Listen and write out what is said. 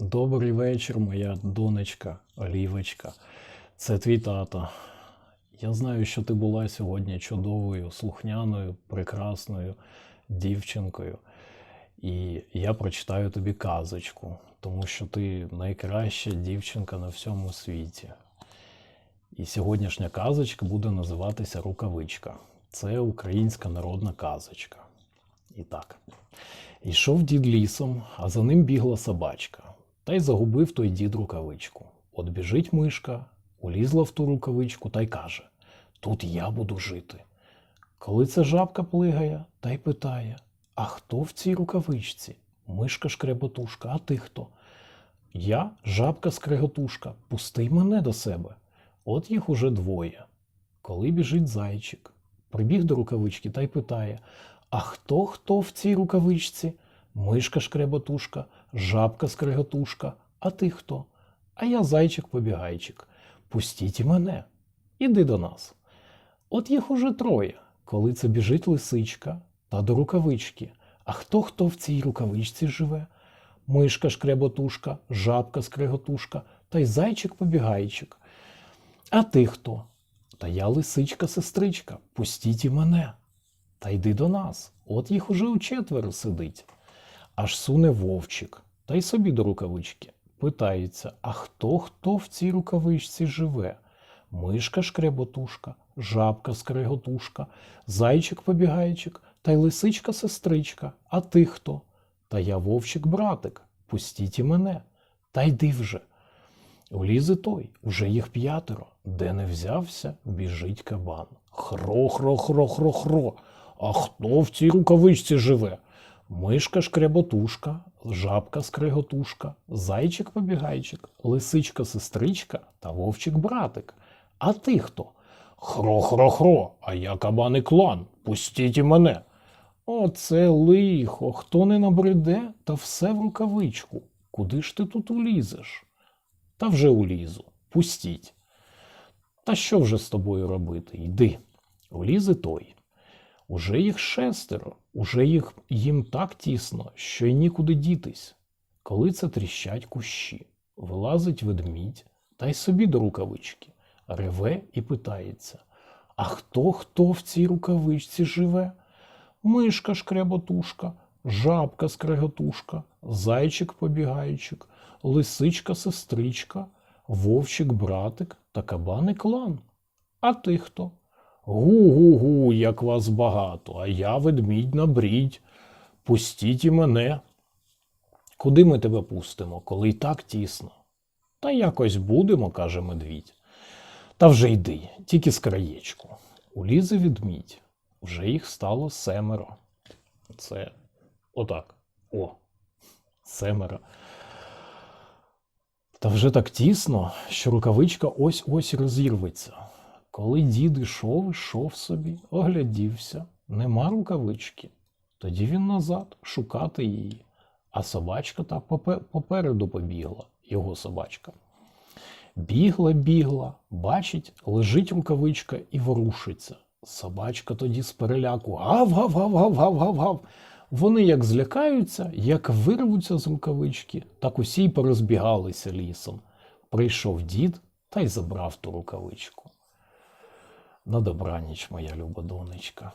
Добрий вечір, моя донечка, Олівочка. Це твій тато. Я знаю, що ти була сьогодні чудовою, слухняною, прекрасною дівчинкою. І я прочитаю тобі казочку, тому що ти найкраща дівчинка на всьому світі. І сьогоднішня казочка буде називатися Рукавичка. Це українська народна казочка. І так. Йшов дід лісом, а за ним бігла собачка. Та й загубив той дід рукавичку. От біжить мишка, улізла в ту рукавичку та й каже: Тут я буду жити. Коли ця жабка плигає, та й питає: А хто в цій рукавичці? Мишка шкреботушка, а ти хто? Я жабка скреготушка, пусти мене до себе. От їх уже двоє. Коли біжить зайчик, прибіг до рукавички та й питає: А хто хто в цій рукавичці? Мишка шкреботушка, жабка скреготушка, а ти хто? А я зайчик-побігайчик. Пустіть і мене. Іди до нас. От їх уже троє, коли це біжить лисичка та до рукавички. А хто хто в цій рукавичці живе? Мишка шкреботушка, жабка скреготушка та й зайчик-побігайчик. А ти хто? Та я лисичка-сестричка, пустіть і мене. Та йди до нас, от їх уже у четверо сидить. Аж суне вовчик, та й собі до рукавички. Питається, а хто хто в цій рукавичці живе? Мишка шкреботушка, жабка скреготушка, зайчик-побігайчик та й лисичка-сестричка. А ти хто? Та я вовчик-братик, пустіть і мене. Та йди вже. Улізе той, уже їх п'ятеро. Де не взявся, біжить кабан. Хро-хро-хро-хро-хро. А хто в цій рукавичці живе? Мишка шкреботушка, жабка скреготушка, зайчик-побігайчик, лисичка-сестричка та вовчик-братик. А ти хто? Хро-хро-хро, а я кабан і клан. Пустіть і мене. Оце лихо, хто не набреде, та все в рукавичку. Куди ж ти тут улізеш? Та вже улізу. Пустіть. Та що вже з тобою робити? Йди. Улізе той. Уже їх шестеро, уже їх їм так тісно, що й нікуди дітись. Коли це тріщать кущі, вилазить ведмідь та й собі до рукавички, реве і питається: А хто хто в цій рукавичці живе? Мишка шкреботушка, жабка скреготушка, зайчик побігайчик, лисичка сестричка, вовчик братик та кабаний клан. А ти хто? Гу-гу-гу, як вас багато, а я ведмідь на брідь. Пустіть і мене. Куди ми тебе пустимо, коли й так тісно? Та якось будемо, каже медвідь. Та вже йди, тільки з краєчку. Улізе ведмідь. Вже їх стало семеро. Це отак. О, семеро. Та вже так тісно, що рукавичка ось-ось розірветься. Коли дід ішов, ішов собі, оглядівся, нема рукавички. Тоді він назад шукати її. А собачка так попереду побігла, його собачка. Бігла, бігла, бачить, лежить рукавичка і ворушиться. Собачка тоді з переляку гав-гав-гав-гав-гав-гав-гав. Вони як злякаються, як вирвуться з рукавички, так усі й порозбігалися лісом. Прийшов дід та й забрав ту рукавичку. На добраніч, моя люба донечка.